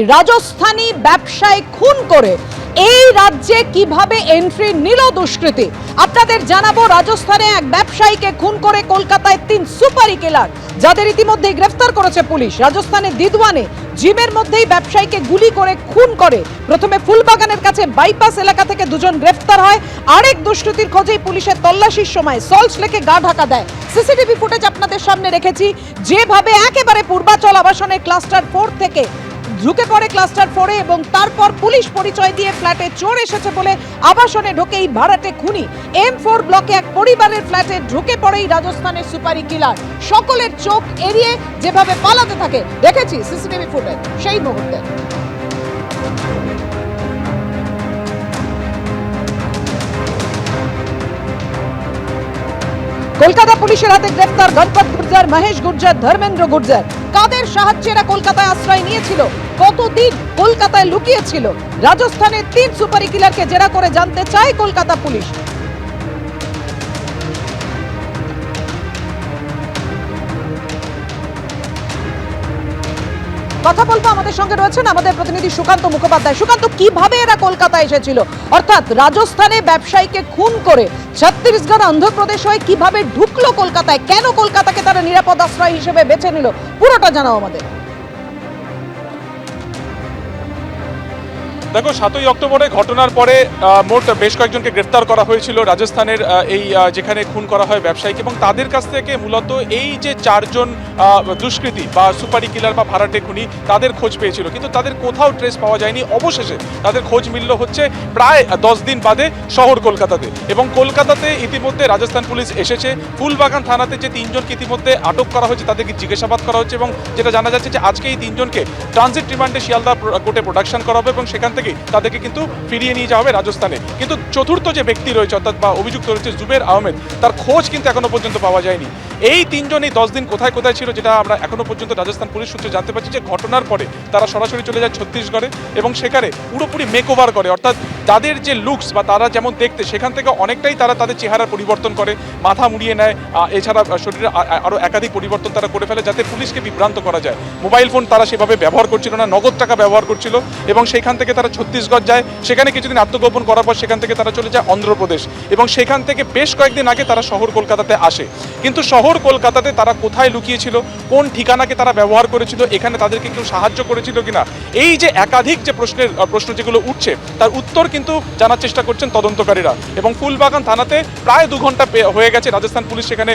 রাজস্থানী ব্যবসায় খুন করে এই রাজ্যে কীভাবে এন্ট্রি নিল দুষ্কৃতী? আপনাদের জানাব রাজস্থানে এক ব্যবসায়ীকে খুন করে কলকাতায় তিন সুপারি কিলার, যাদের ইতিমধ্যে গ্রেফতার করেছে পুলিশ। রাজস্থানের দিদওয়ানে জিমের মধ্যেই ব্যবসায়ীকে গুলি করে খুন করে। প্রথমে ফুলবাগানের কাছে বাইপাস এলাকা থেকে দুজন গ্রেফতার হয়। আরেক দুষ্কৃতির খোঁজেই পুলিশের তল্লাশির সময় সল্ট লেকে গা ঢাকা দেয়। সিসিটিভি ফুটেজ আপনাদের সামনে রেখেছি। যেভাবে একেবারে পূর্বাচল আবাসনের ক্লাস্টার ফোর থেকে ঢুকে পড়ে ক্লাস্টার ফোরে এবং তারপর পুলিশ পরিচয় দিয়ে ফ্ল্যাটে চোর এসেছে বলে আবাসনে ঢোকে এই ভাড়াটে খুনি। এম ফোর ব্লকে এক পরিবারের ফ্ল্যাটে ঢুকে পড়েই রাজস্থানের সুপারি কিলার। সকলের চোখ এড়িয়ে যেভাবে পালাতে থাকে, দেখেছি সিসিটিভি ফুটেজ সেই মুহূর্তে। কলকাতা পুলিশের হাতে গ্রেফতার গণপত গুর্জার, মহেশ গুর্জার, ধর্মেন্দ্র গুর্জার। কাদের সাহায্যে এরা কলকাতায় আশ্রয় নিয়েছিল? কতদিন কলকাতায় লুকিয়েছিল? রাজস্থানের তিন সুপারি কিলারকে জেরা করে জানতে চায় কলকাতা পুলিশ। কথা বলব আমাদের সঙ্গে রয়েছেন আমাদের প্রতিনিধি সুকান্ত মুখোপাধ্যায়। সুকান্ত, কীভাবে এরা কলকাতা এসেছিল? অর্থাৎ রাজস্থানে ব্যবসায়ীকে খুন করে ছত্তিশগড় অন্ধ্রপ্রদেশ হয়ে কীভাবে ঢুকলো কলকাতায়? কেন কলকাতাকে তারা নিরাপদ আশ্রয় হিসেবে বেছে নিল? পুরোটা জানাও আমাদের। দেখো, সাতই অক্টোবরে ঘটনার পরে মোট বেশ কয়েকজনকে গ্রেপ্তার করা হয়েছিল রাজস্থানের এই যেখানে খুন করা হয় ব্যবসায়ীকে এবং তাদের কাছ থেকে মূলত এই যে চারজন দুষ্কৃতী বা সুপারি কিলার বা ভাড়াটে খুনি তাদের খোঁজ পেয়েছিল। কিন্তু তাদের কোথাও ট্রেস পাওয়া যায়নি। অবশেষে তাদের খোঁজ মিলল হচ্ছে প্রায় দশ দিন বাদে শহর কলকাতাতে এবং কলকাতাতে ইতিমধ্যে রাজস্থান পুলিশ এসেছে। ফুলবাগান থানাতে যে তিনজনকে ইতিমধ্যে আটক করা হয়েছে, তাদেরকে জিজ্ঞাসাবাদ করা হচ্ছে এবং যেটা জানা যাচ্ছে যে আজকে এই তিনজনকে ট্রানজিট রিমান্ডে শিয়ালদা কোর্টে প্রোডাকশন করা হবে এবং সেখান থেকে তাদেরকে কিন্তু ফিরিয়ে নিয়ে যাওয়া হবে রাজস্থানে। কিন্তু চতুর্থ যে ব্যক্তি রয়েছে, অর্থাৎ বা অভিযুক্ত রয়েছে জুবের আহমেদ, তার খোঁজ কিন্তু এখনও পর্যন্ত পাওয়া যায়নি। এই তিনজন এই দশ দিন কোথায় কোথায় ছিল যেটা আমরা এখনও পর্যন্ত রাজস্থান পুলিশ সূত্রে জানতে পারছি যে ঘটনার পরে তারা সরাসরি চলে যায় ছত্তিশগড়ে এবং সেখানে পুরোপুরি মেক ওভার করে। অর্থাৎ তাদের যে লুকস বা তারা যেমন দেখতে, সেখান থেকে অনেকটাই তারা তাদের চেহারা পরিবর্তন করে, মাথা মুড়িয়ে নেয় এছাড়া শরীরে আ- আ- একাধিক পরিবর্তন তারা করে ফেলে যাতে পুলিশকে বিভ্রান্ত করা যায়। মোবাইল ফোন তারা সেভাবে ব্যবহার করছিল না, নগদ টাকা ব্যবহার করছিল এবং সেখান থেকে তারা ছত্তিশগড় যায়, সেখানে কিছুদিন আত্মগোপন করার পর সেখান থেকে তারা চলে যায় অন্ধ্রপ্রদেশ। এবং সেখান থেকে বেশ কয়েকদিন আগে তারা শহর কলকাতাতে আসে। কিন্তু শহর কলকাতাতে তারা কোথায় লুকিয়েছিল, কোন ঠিকানাকে তারা ব্যবহার করেছিল, এখানে তাদেরকে কেউ সাহায্য করেছিল কিনা, এই যে একাধিক যে প্রশ্নের প্রশ্ন যেগুলো উঠছে, তার উত্তর কিন্তু জানার চেষ্টা করছেন তদন্তকারীরা। এবং ফুলবাগান থানাতে প্রায় দু ঘণ্টা হয়ে গেছে, রাজস্থান পুলিশ সেখানে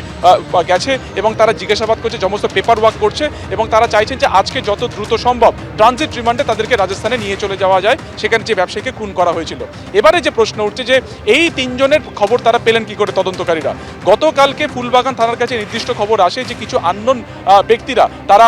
গেছে এবং তারা জিজ্ঞাসাবাদ করছে, সমস্ত পেপার ওয়ার্ক করছে এবং তারা চাইছেন যে আজকে যত দ্রুত সম্ভব ট্রানজিট রিমান্ডে তাদেরকে রাজস্থানে নিয়ে চলে যাওয়া যায়। সেখানে যে ব্যবসায়ীকে খুন করা হয়েছিল। এবারে যে প্রশ্ন উঠছে যে এই তিনজনের খবর তারা পেলেন কি করে তদন্তকারীরা? গতকালকে ফুলবাগান থানার কাছে নির্দিষ্ট খবর আসে যে কিছু আননোন ব্যক্তিরা তারা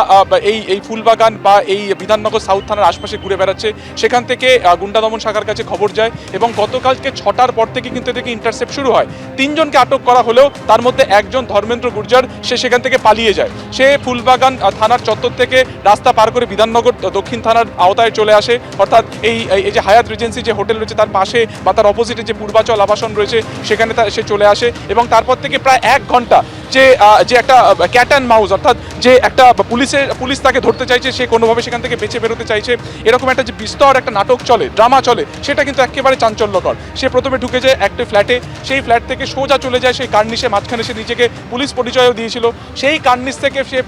এই এই ফুলবাগান বা এই বিধাননগর সাউথ থানার আশপাশে ঘুরে বেড়াচ্ছে। সেখান থেকে গুন্ডা দমন শাখার কাছে খবর যায় এবং গতকালকে ছটার পর থেকে কিন্তু এদেরকে ইন্টারসেপ্ট শুরু হয়। তিনজনকে আটক করা হলেও তার মধ্যে একজন ধর্মেন্দ্র গুর্জার, সে সেখান থেকে পালিয়ে যায়। সে ফুলবাগান থানার চত্বর থেকে রাস্তা পার করে বিধাননগর, দক্ষিণ থানার আওতায় চলে আসে। অর্থাৎ এই এই- যে হায়াত রিজেন্সি যে হোটেল রয়েছে তার পাশে বা তার অপোজিটে যে পূর্বাচল আবাসন রয়েছে, সেখানে সে চলে আসে এবং তারপর থেকে প্রায় এক ঘণ্টা যে যে একটা ক্যাট অ্যান্ড মাউস অর্থাৎ যে একটা পুলিশের পুলিশ তাকে ধরতে চাইছে, সে কোনোভাবে সেখান থেকে বেঁচে বেরোতে চাইছে। এরকম একটা যে বিস্তর একটা নাটক চলে ড্রামা চলে, সেটা কিন্তু একেবারে চাঞ্চল্যকর। সে প্রথমে ঢুকে যায় একটা ফ্ল্যাটে সেই ফ্ল্যাট থেকে সোজা চলে যায় সেই কার্নিশে, মাঝখানে সে নিজেকে পুলিশ পরিচয়ও দিয়েছিল। সেই কার্নিশ থেকে সে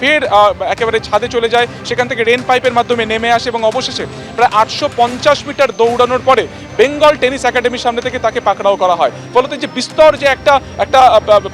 ফের একেবারে ছাদে চলে যায়, সেখান থেকে রেন পাইপের মাধ্যমে নেমে আসে এবং অবশেষে প্রায় আটশো পঞ্চাশ মিটার দৌড়ানোর পরে বেঙ্গল টেনিস একাডেমির সামনে থেকে তাকে পাকড়াও করা হয়। ফলত যে বিস্তর যে একটা একটা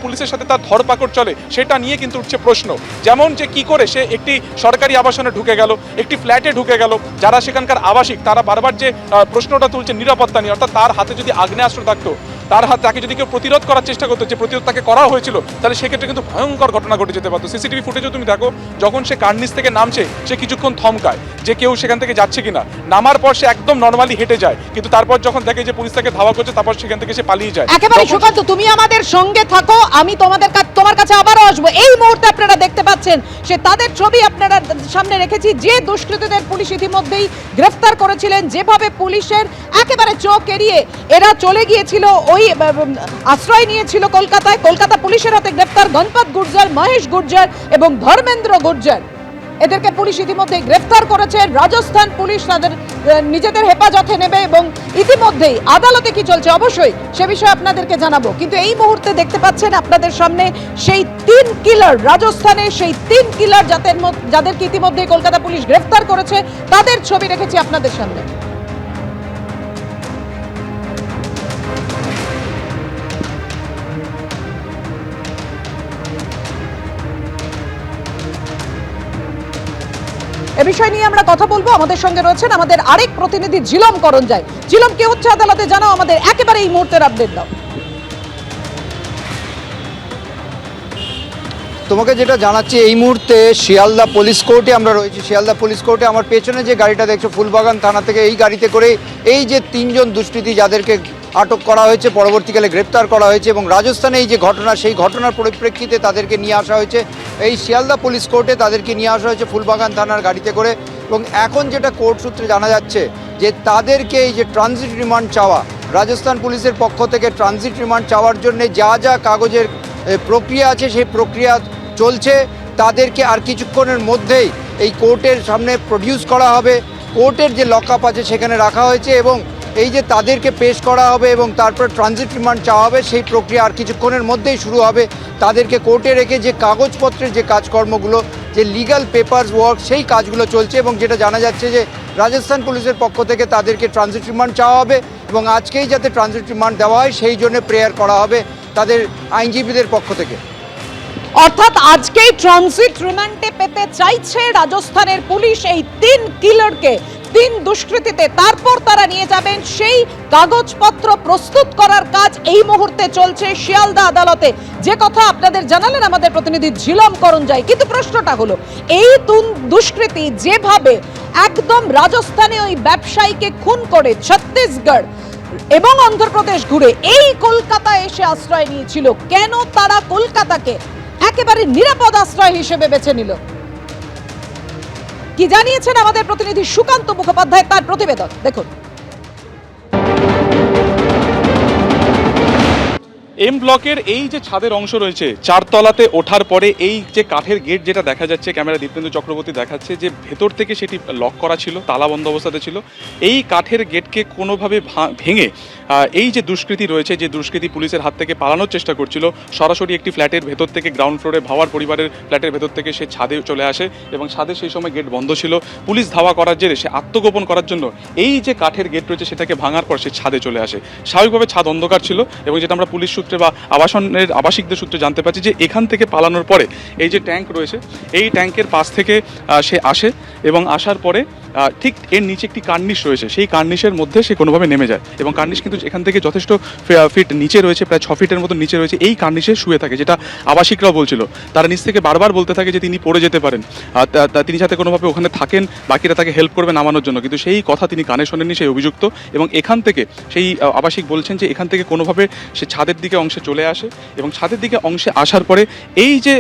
পুলিশের সাথে তার ধরপাকড় চলে, সেটা নিয়ে কিন্তু উঠছে প্রশ্ন। যেমন যে কি করে সে একটি সরকারি আবাসনে ঢুকে গেল, একটি ফ্ল্যাটে ঢুকে গেল, যারা সেখানকার আবাসিক, তারা বারবার যে প্রশ্নটা তুলছে নিরাপত্তা নিয়ে, অর্থাৎ তার হাতে যদি আগ্নেয়াস্ত্র থাকতো তার হাত তাকে যদি কেউ প্রতিরোধ করার চেষ্টা করতো যে প্রতিরোধ তাকে করা হয়েছিল তাহলে সেক্ষেত্রে কিন্তু ভয়ঙ্কর ঘটনা ঘটে যেতে পারতো। সিসিটিভি ফুটেজও তুমি দেখো যখন সে কার্নিস থেকে নামছে সে কিছুক্ষণ থমকায় যে কেউ সেখান থেকে যাচ্ছে কিনা। নামার পর সে একদম নর্মালি হেঁটে যায় কিন্তু তারপর যখন দেখে যে পুলিশ তাকে ধাওয়া করছে তারপর সেখান থেকে সে পালিয়ে যায়। একেবারে সুকান্ত তুমি আমাদের সঙ্গে থাকো আমি তোমাদের কাছে তোমার কাছে আবারও আসব। এই মুহূর্তে আপনারা দেখতে পাচ্ছেন সে তাদের ছবি আপনারা সামনে রেখেছি যে দুষ্কৃতীদের পুলিশ ইতিমধ্যেই গ্রেফতার করেছিলেন। যেভাবে পুলিশের একেবারে চোখ এড়িয়ে এরা চলে গিয়েছিল ওই আশ্রয় নিয়েছিল কলকাতায়। কলকাতা পুলিশের হাতে গ্রেফতার গণপত গুর্জার, মহেশ গুর্জার এবং ধর্মেন্দ্র গুর্জার। এদেরকে পুলিশ ইতিমধ্যেই গ্রেফতার করেছে। রাজস্থান পুলিশ তাদের নিজেদের হেফাজতে নেবে এবং ইতিমধ্যেই আদালতে কি চলছে অবশ্যই সে বিষয়ে আপনাদেরকে জানাব। কিন্তু এই মুহূর্তে দেখতে পাচ্ছেন আপনাদের সামনে সেই তিন কিলার রাজস্থানে সেই তিন কিলার যাদের যাদেরকে ইতিমধ্যে কলকাতা পুলিশ গ্রেফতার করেছে, তাদের ছবি রেখেছি আপনাদের সামনে। এ বিষয় নিয়ে আমরা কথা বলব। আমাদের সঙ্গে রয়েছেন আমাদের আরেক প্রতিনিধি ঝিলম করণ যায় ঝিলম, কে হচ্ছে আদালতে? জানাও আমাদের একেবারে এই মুহূর্তের আপডেট দাও। তোমাকে যেটা জানাচ্ছি, এই মুহূর্তে শিয়ালদা পুলিশ কোর্টে আমরা রয়েছি। শিয়ালদা পুলিশ কোর্টে আমার পেছনে যে গাড়িটা দেখছ, ফুলবাগান থানা থেকে এই গাড়িতে করে এই যে তিনজন দুষ্কৃতী যাদেরকে আটক করা হয়েছে, পরবর্তীকালে গ্রেপ্তার করা হয়েছে এবং রাজস্থানে এই যে ঘটনা, সেই ঘটনার পরিপ্রেক্ষিতে তাদেরকে নিয়ে আসা হয়েছে। এই শিয়ালদা পুলিশ কোর্টে তাদেরকে নিয়ে আসা হয়েছে ফুলবাগান থানার গাড়িতে করে। এবং এখন যেটা কোর্ট সূত্রে জানা যাচ্ছে যে তাদেরকে এই যে ট্রানজিট রিমান্ড চাওয়া, রাজস্থান পুলিশের পক্ষ থেকে ট্রানজিট রিমান্ড চাওয়ার জন্য যা যা কাগজের প্রক্রিয়া আছে সেই প্রক্রিয়া চলছে। তাদেরকে আর কিছুক্ষণের মধ্যেই এই কোর্টের সামনে প্রডিউস করা হবে। কোর্টের যে লকআপ আছে সেখানে রাখা হয়েছে এবং এই যে তাদেরকে পেশ করা হবে এবং তারপর ট্রানজিট রিমান্ড চাওয়া হবে, সেই প্রক্রিয়া আর কিছুক্ষণের মধ্যেই শুরু হবে। তাদেরকে কোর্টে রেখে যে কাগজপত্রের যে কাজকর্মগুলো, যে লিগ্যাল পেপারস ওয়ার্ক সেই কাজগুলো চলছে এবং যেটা জানা যাচ্ছে যে রাজস্থান পুলিশের পক্ষ থেকে তাদেরকে ট্রানজিট রিমান্ড চাওয়া হবে এবং আজকেই যাতে ট্রানজিট রিমান্ড দেওয়া হয়, সেই জন্য প্রেয়ার করা হবে তাদের আইনজীবীদের পক্ষ থেকে। অর্থাৎ আজকেই ট্রানজিট রিমান্ডে পেতে চাইছে রাজস্থানের পুলিশ এই তিন কিলারকে তিন দুষ্কৃতীতে তারপর তারা নিয়ে যাবেন সেই কাগজপত্র প্রস্তুত করার কাজ এই মুহূর্তে চলছে শিয়ালদা আদালতে। যে কথা আপনাদের জানালেন আমাদের প্রতিনিধি ঝিলম করণ যায় কিন্তু প্রশ্নটা হলো, এই দুষ্কৃতী যেভাবে একদম রাজস্থানে ওই ব্যবসায়ীকে খুন করে ছত্তিশগড় এবং অন্ধ্রপ্রদেশ ঘুরে এই কলকাতায় এসে আশ্রয় নিয়েছিল, কেন তারা কলকাতাকে একেবারে নিরাপদ আশ্রয় হিসেবে বেছে নিল? কি জানিয়েছেন আমাদের প্রতিনিধি সুকান্ত মুখোপাধ্যায় তার প্রতিবেদন? দেখুন। এম ব্লকের এই যে ছাদের অংশ রয়েছে, চারতলাতে ওঠার পরে এই যে কাঠের গেট যেটা দেখা যাচ্ছে, ক্যামেরা দীপেন্দ্র চক্রবর্তী দেখাচ্ছে যে ভেতর থেকে সেটি লক করা ছিল, তালা বন্ধ অবস্থাতে ছিল। এই কাঠের গেটকে কোনোভাবে ভেঙে এই যে দুষ্কৃতী রয়েছে, যে দুষ্কৃতী পুলিশের হাত থেকে পালানোর চেষ্টা করছিল, সরাসরি একটি ফ্ল্যাটের ভেতর থেকে গ্রাউন্ড ফ্লোরে ভাওয়ার পরিবারের ফ্ল্যাটের ভেতর থেকে সে ছাদে চলে আসে এবং ছাদে সেই সময় গেট বন্ধ ছিল। পুলিশ ধাওয়া করার জেরে সে আত্মগোপন করার জন্য এই যে কাঠের গেট রয়েছে, সেটাকে ভাঙার পর সে ছাদে চলে আসে। স্বাভাবিকভাবে ছাদ অন্ধকার ছিল এবং যেটা আমরা পুলিশ সূত্রে বা আবাসনের, আবাসিকদের সূত্রে জানতে পারছি যে এখান থেকে পালানোর পরে এই যে ট্যাঙ্ক রয়েছে, এই ট্যাঙ্কের পাশ থেকে সে আসে এবং আসার পরে ঠিক এর নিচে একটি কার্নিশ রয়েছে। সেই কার্নিশের মধ্যে সে কোনোভাবে নেমে যায় এবং কার্নিশ কিন্তু এখান থেকে যথেষ্ট ফিট নিচে রয়েছে, প্রায় ছ ফিটের মতো নিচে রয়েছে। এই কার্নিশে শুয়ে থাকে, যেটা আবাসিকরাও বলছিল। তারা নিচ থেকে বারবার বলতে থাকে যে তিনি পড়ে যেতে পারেন। তিনি যাতে কোনোভাবে ওখানে থাকেন, বাকিরা তাকে হেল্প করবে নামানোর জন্য। কিন্তু সেই কথা তিনি কানে শোনেননি, সেই অভিযুক্ত। এবং এখান থেকে সেই আবাসিক বলছেন যে এখান থেকে কোনোভাবে সে ছাদের দিকে অংশে চলে আসে এবং ছাদের দিকে অংশে আসার পরে এই যে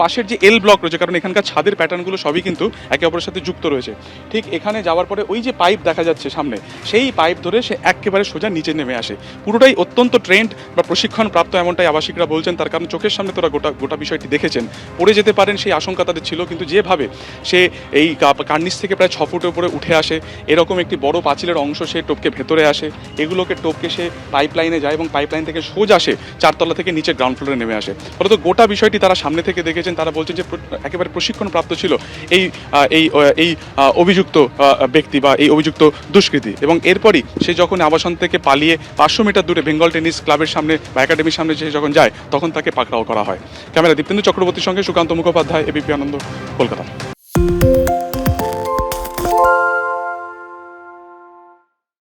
পাশের যে এল ব্লক রয়েছে, কারণ এখানকার ছাদের প্যাটার্নগুলো সবই কিন্তু একে অপরের সাথে যুক্ত রয়েছে। ঠিক এখানে যাওয়ার পরে ওই যে পাইপ দেখা যাচ্ছে সামনে, সেই পাইপ ধরে সে একেবারে সোজা নিচে নেমে আসে। পুরোটাই অত্যন্ত ট্রেন্ড বা প্রশিক্ষণ প্রাপ্ত এমনটাই আবাসিকরা বলছেন, তার কারণ চোখের সামনে তোরা গোটা গোটা বিষয়টি দেখেছেন। পড়ে যেতে পারেন, সেই আশঙ্কা তাদের ছিল, কিন্তু যেভাবে সে এই কা- কার্নিশ থেকে প্রায় ছ ফুটের উপরে উঠে আসে, এরকম একটি বড় পাঁচিলের অংশ সে টপকে ভেতরে আসে, এগুলোকে টপকে সে পাইপ লাইনে যায় এবং পাইপ লাইন থেকে সোজা আসে চারতলা থেকে নিচে গ্রাউন্ড ফ্লোরে নেমে আসে। ফলত গোটা বিষয়টি তারা সামনে থেকে দেখেছেন, তারা বলছেন যে একেবারে প্রশিক্ষণ প্রাপ্ত ছিল। এই এই এই অভিযুক্ত ব্যক্তি বা এই অভিযুক্ত দুষ্কৃতী। এবং এরপরই সে যখন আবাসন থেকে পালিয়ে পাঁচশো মিটার দূরে বেঙ্গল টেনিস ক্লাবের সামনে বা একাডেমির সামনে সে যখন যায়, তখন তাকে পাকড়াও করা হয়। ক্যামেরা দীপেন্দু চক্রবর্তীর সঙ্গে সুকান্ত মুখোপাধ্যায় এবিপি আনন্দ, কলকাতা।